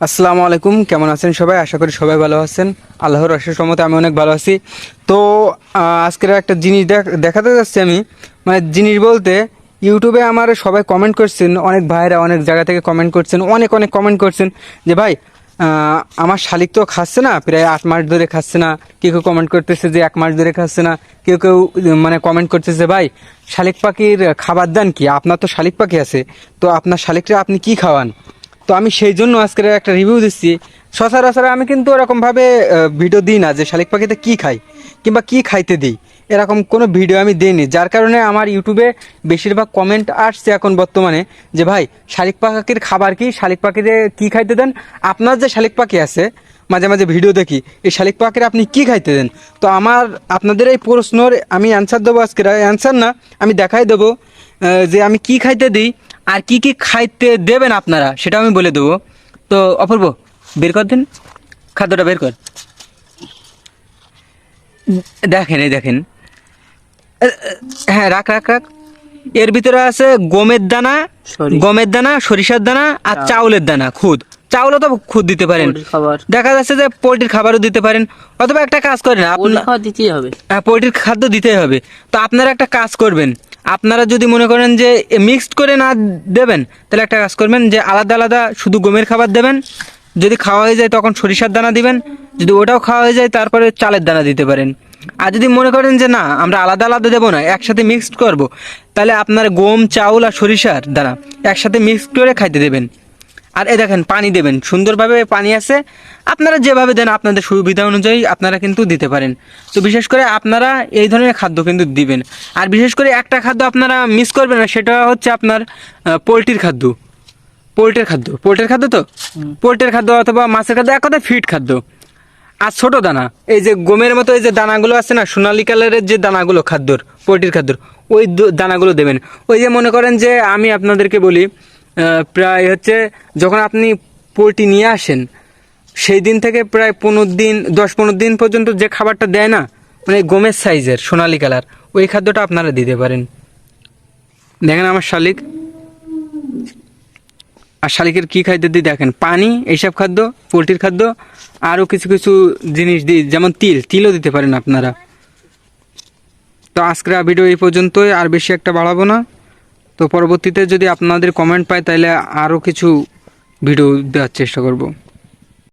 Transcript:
আসসালামু আলাইকুম, কেমন আছেন সবাই? আশা করি সবাই ভালো আছেন। আল্লাহর অশেষ রহমতে আমি অনেক ভালো আছি। তো আজকের একটা জিনিস দেখ- দেখাতে যাচ্ছি আমি। মানে জিনিস বলতে, ইউটিউবে আমার সবাই কমেন্ট করছেন, অনেক ভাইরা অনেক জায়গা থেকে কমেন্ট করছেন, অনেক অনেক কমেন্ট করছেন যে, ভাই আমার শালিক তো খাচ্ছে না, প্রায় আট মাস ধরে খাচ্ছে না। কেউ কেউ কমেন্ট করতেছে যে, এক মাস ধরে খাচ্ছে না। কেউ কেউ মানে কমেন্ট করতেছে, ভাই, শালিক পাখির খাবার দান কি? আপনার তো শালিক পাখি আছে। তো আপনার শালিকটা আপনি কি খাওয়ান? তো আমি সেই জন্য আজকের একটা রিভিউ দিচ্ছি। সচরাচর আমি কিন্তু ওরকমভাবে ভিডিও দিই না যে শালিক পাখিতে কী খাই কিংবা কী খাইতে দিই। এরকম কোনো ভিডিও আমি দিইনি। যার কারণে আমার ইউটিউবে বেশিরভাগ কমেন্ট আসছে এখন বর্তমানে যে, ভাই, শালিক পাখির খাবার কি? শালিক পাখিতে কি খাইতে দেন? আপনার যে শালিক পাখি আছে, মাঝে মাঝে ভিডিও দেখি, এই শালিক পাখির আপনি কি খাইতে দেন? তো আমার, আপনাদের এই প্রশ্নর আমি অ্যান্সার দেবো আজকে অ্যান্সার না, আমি দেখাই দেবো যে আমি কি খাইতে দিই আর কি কি খাইতে দেবেন আপনারা, সেটা আমি বলে দেবো। তো অপূর্ব, বের কর দিন। খাদ্যটা বের কর। দেখেন, এই দেখেন। হ্যাঁ রাখ রাখ রাখ। এর ভিতরে আছে গমের দানা গমের দানা সরিষার দানা আর চাউলের দানা খুদ। চাউলও তো খুদ দিতে পারেন। দেখা যাচ্ছে যে পোলট্রির খাবারও দিতে পারেন। অথবা একটা কাজ করেন দিতেই হবে। হ্যাঁ পোলট্রির খাদ্য দিতেই হবে। তো আপনারা একটা কাজ করবেন। আপনারা যদি মনে করেন যে মিক্সড করে না দেবেন তাহলে একটা কাজ করবেন যে আলাদা আলাদা শুধু গমের খাবার দেবেন। যদি খাওয়া হয়ে যায় তখন সরিষার দানা দিবেন। যদি ওটাও খাওয়া হয়ে যায় তারপরে চালের দানা দিতে পারেন। আর যদি মনে করেন যে না আমরা আলাদা আলাদা দেবো না একসাথে মিক্সড করব তাহলে আপনার গম চাউল আর সরিষার দ্বারা একসাথে মিক্সড করে খাইতে দেবেন। আর এ দেখেন পানি দেবেন। সুন্দরভাবে পানি আছে। আপনারা যেভাবে দেন আপনাদের সুবিধা অনুযায়ী আপনারা কিন্তু দিতে পারেন। তো বিশেষ করে আপনারা এই ধরনের খাদ্য কিন্তু দিবেন। আর বিশেষ করে একটা খাদ্য আপনারা মিস করবেন না সেটা হচ্ছে আপনার পোলট্রির খাদ্য। পোলট্রির খাদ্য। পোলট্রির খাদ্য তো? পোলট্রির খাদ্য অথবা মাছের খাদ্য এক কথা ফিট খাদ্য। আর ছোট দানা। এই যে গমের মতো এই যে দানাগুলো আছে না, সোনালি কালারের যে দানাগুলো খাদ্যর, পোলট্রির খাদ্যর, ওই দানাগুলো দেবেন। ওই যে মনে করেন যে আমি আপনাদেরকে বলি প্রায় হচ্ছে যখন আপনি পোলট্রি নিয়ে আসেন, সেই দিন থেকে প্রায় পনেরো দিন, দশ পনেরো দিন পর্যন্ত যে খাবারটা দেয় না মানে গমের সাইজের সোনালি কালার, ওই খাদ্যটা আপনারা দিতে পারেন। দেখেন আমার শালিক। আর শালিকের কী খাদ্য দিয়ে দেখেন? পানি, এইসব খাদ্য, পোলট্রির খাদ্য, আরও কিছু কিছু জিনিস দিই যেমন তিল, তিলও দিতে পারেন আপনারা। তো আজকের ভিডিও এই পর্যন্তই, আর বেশি একটা বাড়াবো না। তো পরবর্তীতে যদি আপনাদের কমেন্ট পাই তাহলে আরও কিছু ভিডিও দেওয়ার চেষ্টা করব।